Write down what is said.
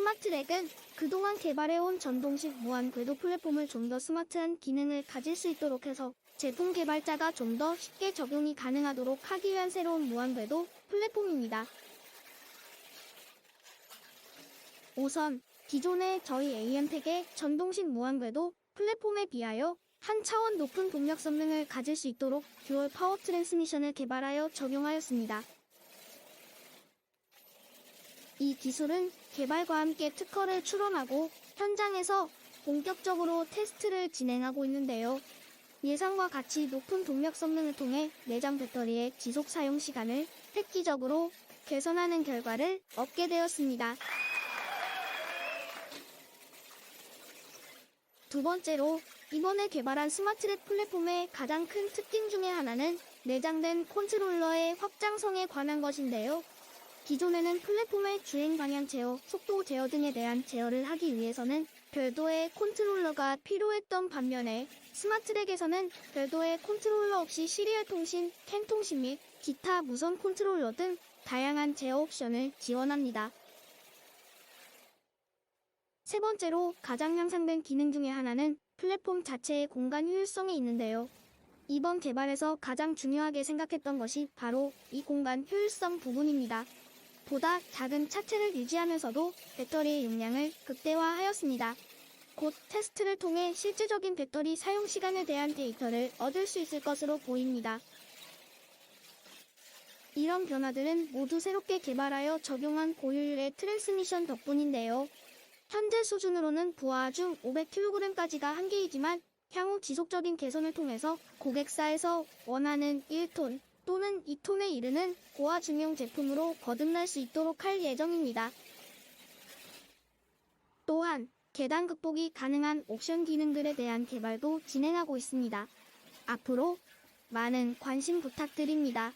스마트렉은 그동안 개발해온 전동식 무한 궤도 플랫폼을 좀 더 스마트한 기능을 가질 수 있도록 해서 제품 개발자가 좀 더 쉽게 적용이 가능하도록 하기 위한 새로운 무한 궤도 플랫폼입니다. 우선 기존의 저희 AM텍의 전동식 무한 궤도 플랫폼에 비하여 한 차원 높은 동력 성능을 가질 수 있도록 듀얼 파워 트랜스미션을 개발하여 적용하였습니다. 이 기술은 개발과 함께 특허를 출원하고 현장에서 본격적으로 테스트를 진행하고 있는데요. 예상과 같이 높은 동력 성능을 통해 내장 배터리의 지속 사용 시간을 획기적으로 개선하는 결과를 얻게 되었습니다. 두 번째로 이번에 개발한 스마트랩 플랫폼의 가장 큰 특징 중에 하나는 내장된 컨트롤러의 확장성에 관한 것인데요. 기존에는 플랫폼의 주행 방향 제어, 속도 제어 등에 대한 제어를 하기 위해서는 별도의 컨트롤러가 필요했던 반면에 스마트렉에서는 별도의 컨트롤러 없이 시리얼 통신, 캔 통신 및 기타 무선 컨트롤러 등 다양한 제어 옵션을 지원합니다. 세 번째로 가장 향상된 기능 중에 하나는 플랫폼 자체의 공간 효율성이 있는데요. 이번 개발에서 가장 중요하게 생각했던 것이 바로 이 공간 효율성 부분입니다. 보다 작은 차체를 유지하면서도 배터리의 용량을 극대화하였습니다. 곧 테스트를 통해 실질적인 배터리 사용 시간에 대한 데이터를 얻을 수 있을 것으로 보입니다. 이런 변화들은 모두 새롭게 개발하여 적용한 고효율의 트랜스미션 덕분인데요. 현재 수준으로는 부하 중 500kg까지가 한계이지만 향후 지속적인 개선을 통해서 고객사에서 원하는 1톤 또는 2톤에 이르는 고화 중용 제품으로 거듭날 수 있도록 할 예정입니다. 또한 계단 극복이 가능한 옵션 기능들에 대한 개발도 진행하고 있습니다. 앞으로 많은 관심 부탁드립니다.